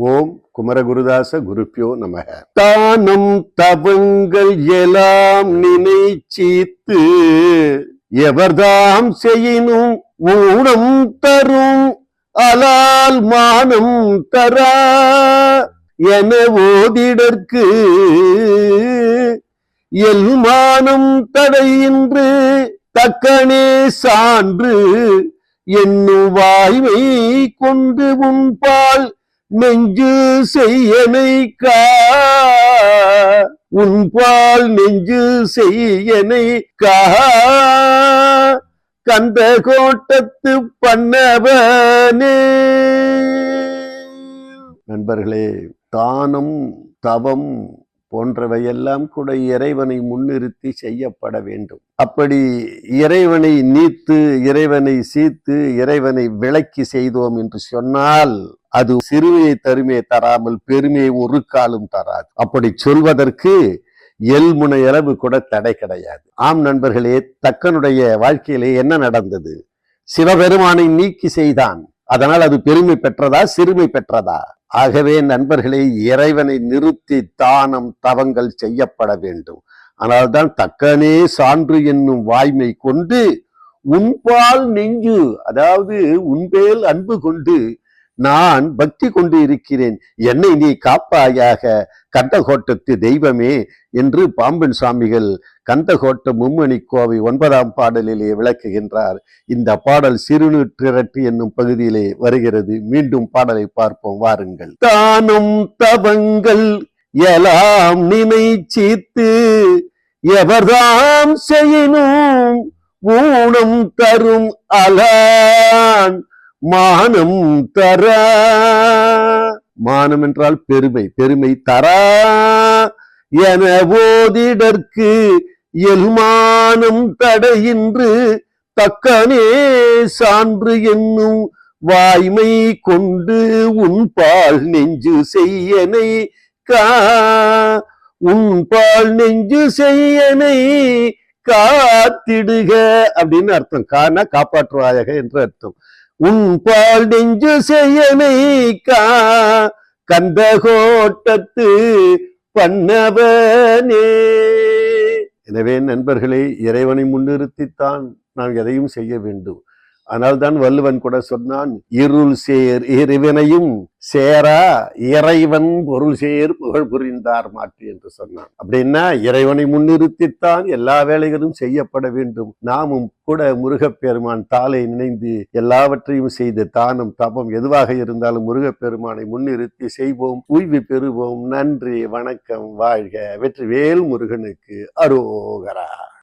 ஓம் குமரகுருதாச குருப்பியோ நமக. தானம் தவங்கள் எல்லாம் நினைச்சீத்து எவர்தாம் செய்யினும் ஊனம் தரும் அலால் மானம் தரா என ஓதிடற்கு எல்மானம் தடையின்று தக்கனே சான்று என்னும் வாய்மை கொண்டு உன்பால் நெஞ்சு செய்யனை கா உன்பால் நெஞ்சு செய்யனை கா கந்த கோட்டத்து பண்ணவனே. நண்பர்களே தானம் தவம் போன்றவையெல்லாம் கூட இறைவனை முன்னிறுத்தி செய்யப்பட வேண்டும். அப்படி இறைவனை நீத்து இறைவனை சீத்து இறைவனை விளக்கி செய்தோம் என்று சொன்னால் அது சிறுமையை தருமே தராமல் பெருமையை ஒரு காலும் தராது. அப்படி சொல்வதற்கு எல்முனை அளவு கூட தடை கிடையாது. ஆம் நண்பர்களே தக்கனுடைய வாழ்க்கையிலே என்ன நடந்தது? சிவபெருமானை நீக்கி செய்தான். அதனால் அது பெருமை பெற்றதா சிறுமை பெற்றதா? ஆகவே நண்பர்களே இறைவனை நிறுத்தி தானம் தவங்கள் செய்யப்பட வேண்டும். ஆனால்தான் தக்கனே சான்று என்னும் வாய்மை கொண்டு உன்பால் நெஞ்சு அதாவது உன்பேல் அன்பு கொண்டு நான் பக்தி கொண்டு இருக்கிறேன் என்னை நீ காப்பாயாக. கந்தகோட்டத்து தெய்வமே என்று பாம்பன் சுவாமிகள் கந்தகோட்ட மும்மணி கோவை ஒன்பதாம் பாடலிலே விளக்குகின்றார். இந்த பாடல் சிறுநூற்றிரட்டு என்னும் பகுதியிலே வருகிறது. மீண்டும் பாடலை பார்ப்போம். வாருங்கள். தானும் தவங்கள் எலாம் நினைச்சீத்து எவர்தாம் செய்யணும் ஊனம் தரும் அலான். மானம் தர. மானம் என்றால் பெருமை பெருமை தரா. என ஓதிடற்கு எல்மானம் தடையின்று தக்கனே சான்று என்னும் வாய்மை கொண்டு உன் பால் நெஞ்சு செய்யனை கா. உன் பால் நெஞ்சு செய்யனை காத்திடுக அப்படின்னு அர்த்தம். கானா காப்பாற்றுவாயக என்று அர்த்தம். உன் பால் நெஞ்சு செய்யனை கந்த கோட்டத்து பண்ணவனே. எனவே நண்பர்களே இறைவனை முன்னிறுத்தித்தான் நாம் எதையும் செய்ய வேண்டும். ஆனால் தான் வள்ளுவன் கூட சொன்னான் இருள் சேர் இறைவனையும் சேரா இறைவன் பொருள் சேர் புகழ் புரிந்தார் மாற்றி என்று சொன்னான். அப்படின்னா இறைவனை முன்னிறுத்தித்தான் எல்லா வேலைகளும் செய்யப்பட வேண்டும். நாமும் கூட முருகப்பெருமான் தாளை நினைந்து எல்லாவற்றையும் செய்து தானம் தபம் எதுவாக இருந்தாலும் முருகப்பெருமானை முன்னிறுத்தி செய்வோம். உய்வு பெறுவோம். நன்றி வணக்கம் வாழ்க. வெற்றிவேல் முருகனுக்கு அரோகரா.